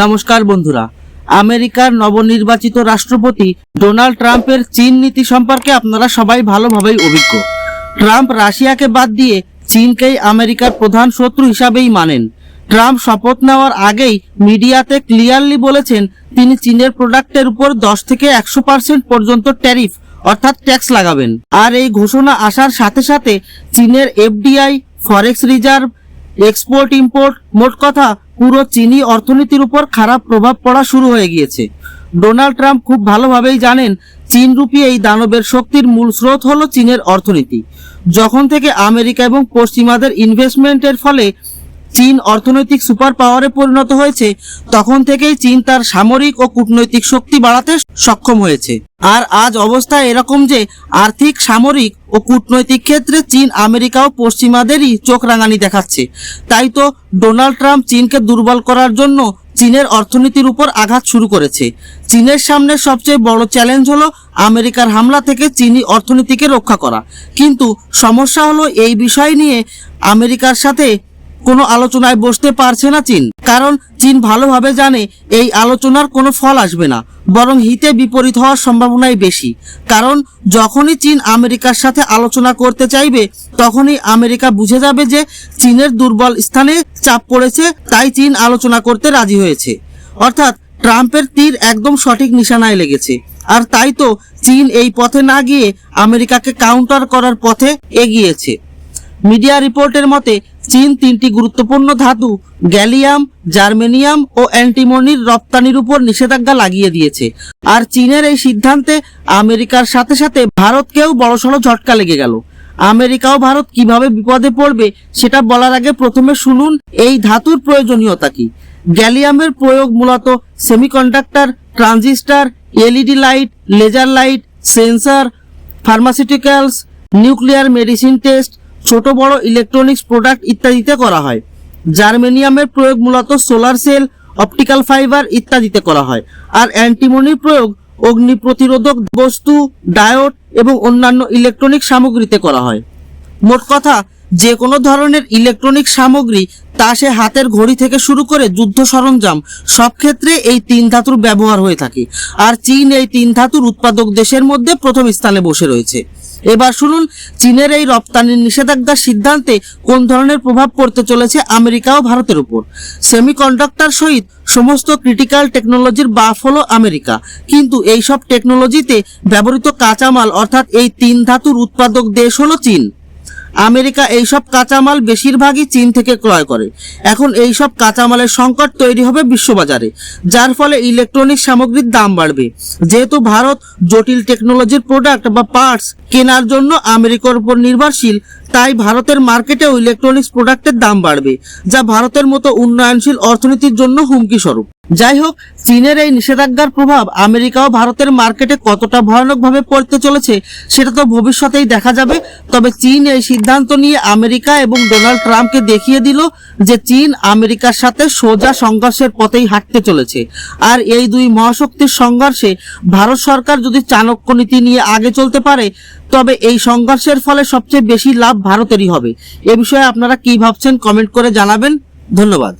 নমস্কার বন্ধুরা। আমেরিকার নবনির্বাচিত রাষ্ট্রপতি ডোনাল্ড ট্রাম্পের চীন নীতি সম্পর্কে আপনারা সবাই ভালোভাবেই অভিজ্ঞ। ট্রাম্প রাশিয়াকে বাদ দিয়ে চীনকেই আমেরিকার প্রধান শত্রু হিসাবেই মানেন। ট্রাম্প শপথ নেওয়ার আগেই মিডিয়াতে ক্লিয়ারলি বলেছেন, তিনি চীনের প্রোডাক্টের উপর দশ থেকে একশো পার্সেন্ট পর্যন্ত ট্যারিফ, অর্থাৎ ট্যাক্স লাগাবেন। আর এই ঘোষণা আসার সাথে সাথে চীনের FDI, forex reserve export import মোট কথা পুরো চিনি অর্থনীতির উপর খারাপ প্রভাব পড়া শুরু হয়ে গিয়েছে। ডোনাল্ড ট্রাম্প খুব ভালোভাবেই জানেন চীন রূপী এই দানবের শক্তির মূল স্রোত হলো চীনের অর্থনীতি। যখন থেকে আমেরিকা এবং পশ্চিমাদের ইনভেস্টমেন্টের ফলে চীন অর্থনৈতিক সুপার পাওয়ারে পরিণত হয়েছে, তখন থেকেই চীন তার সামরিক ও কূটনৈতিক শক্তি বাড়াতে সক্ষম হয়েছে। আর আজ অবস্থা এরকম যে, আর্থিক, সামরিক ও কূটনৈতিক ক্ষেত্রে চীন আমেরিকা ও পশ্চিমাদেরই চোখ রাঙানি দেখাচ্ছে। তাই তো ডোনাল্ড ট্রাম্প চীনকে দুর্বল করার জন্য চীনের অর্থনীতির উপর আঘাত শুরু করেছে। চীনের সামনে সবচেয়ে বড় চ্যালেঞ্জ হলো আমেরিকার হামলা থেকে চীনি অর্থনীতিকে রক্ষা করা। কিন্তু সমস্যা হলো এই বিষয় নিয়ে আমেরিকার সাথে কোনো আলোচনায় বসতে পারছে না চীন। কারণ চীন ভালোভাবে জানে এই আলোচনার কোনো ফল আসবে না, বরং হিতে বিপরীত হওয়ার সম্ভাবনাই বেশি। কারণ যখনই চীন আমেরিকার সাথে আলোচনা করতে চাইবে, তখনই আমেরিকা বুঝে যাবে যে চীনের দুর্বল স্থানে চাপ পড়েছে, তাই চীন আলোচনা করতে রাজি হয়েছে। অর্থাৎ ট্রাম্পের তীর একদম সঠিক নিশানায় লেগেছে। আর তাই তো চীন এই পথে না গিয়ে আমেরিকাকে কাউন্টার করার পথে এগিয়েছে। মিডিয়া রিপোর্টের মতে চীন তিনটি গুরুত্বপূর্ণ ধাতু, গ্যালিয়াম, জার্মেনিয়াম ও অ্যান্টিমনির রপ্তানির উপর নিষেধাজ্ঞা লাগিয়ে দিয়েছে। আর চীনের এই সিদ্ধান্তে আমেরিকার সাথে সাথে ভারতকেও বড়সড় ঝটকা লেগে গেল। আমেরিকা ও ভারত কীভাবে বিপদে পড়বে সেটা বলার আগে প্রথমে শুনুন এই ধাতুর প্রয়োজনীয়তা কি। গ্যালিয়ামের প্রয়োগ মূলত semiconductor, transistor, LED light, laser light, sensor, pharmaceuticals, nuclear medicine test ছোট বড় ইলেকট্রনিক্স প্রোডাক্ট ইত্যাদিতে করা হয়। জার্মেনিয়ামের প্রয়োগ মূলত সোলার সেল অপটিক্যাল ফাইবার ইত্যাদিতে করা হয়। আর অ্যান্টিমনির প্রয়োগ অগ্নি প্রতিরোধক বস্তু ডায়োড এবং অন্যান্য ইলেকট্রনিক সামগ্রীতে করা হয়। মোট কথা, যে কোনো ধরনের ইলেকট্রনিক সামগ্রী তা সে হাতের ঘড়ি থেকে শুরু করে যুদ্ধ সরঞ্জাম, সব ক্ষেত্রে এই তিন ধাতুর ব্যবহার হয়ে থাকে। আর চীন এই তিন ধাতুর উৎপাদক দেশের মধ্যে প্রথম স্থানে বসে রয়েছে। এবার শুনুন, চীনের এই রপ্তানির নিষেধাজ্ঞার সিদ্ধান্তে কোন ধরনের প্রভাব পড়তে চলেছে আমেরিকা ও ভারতের উপর? সেমিকন্ডাক্টর সহিত সমস্ত ক্রিটিক্যাল টেকনোলজির বাফ হলো আমেরিকা। কিন্তু এই সব টেকনোলজিতে ব্যবহৃত কাঁচামাল, অর্থাৎ এই তিন ধাতুর উৎপাদক দেশ হলো চীন। আমেরিকা এইসব কাঁচামাল বেশিরভাগই চীন থেকে ক্রয় করে। এখন এইসব কাঁচামালের সংকট তৈরি হবে বিশ্ববাজারে, যার ফলে ইলেকট্রনিক সামগ্রীর দাম বাড়বে। যেহেতু ভারত জটিল টেকনোলজির প্রোডাক্ট বা পার্টস কেনার জন্য আমেরিকার উপর নির্ভরশীল তাই ভারতের মার্কেটেও ইলেকট্রনিক্স প্রোডাক্টের দাম বাড়বে, যা ভারতের মতো উন্নয়নশীল অর্থনীতির জন্য হুমকি স্বরূপ যাই হোক, চীনের এই নিষেধাজ্ঞার প্রভাব আমেরিকা ও ভারতের মার্কেটে কতটা ভয়ানকভাবে পড়তে চলেছে, সেটা তো ভবিষ্যতেই দেখা যাবে। তবে চীন এই সিদ্ধান্ত নিয়ে আমেরিকা এবং ডোনাল্ড ট্রাম্পকে দেখিয়ে দিল যে চীন আমেরিকার সাথে সোজা সংঘর্ষের পথেই হাঁটতে চলেছে। আর এই দুই মহাশক্তির সংঘর্ষে ভারত সরকার যদি চাণক্য নীতি নিয়ে আগে চলতে পারে তবে এই সংঘর্ষের ফলে সবচেয়ে বেশি লাভ ভারতেরই হবে। এ বিষয়ে আপনারা কি ভাবছেন কমেন্ট করে জানাবেন। ধন্যবাদ।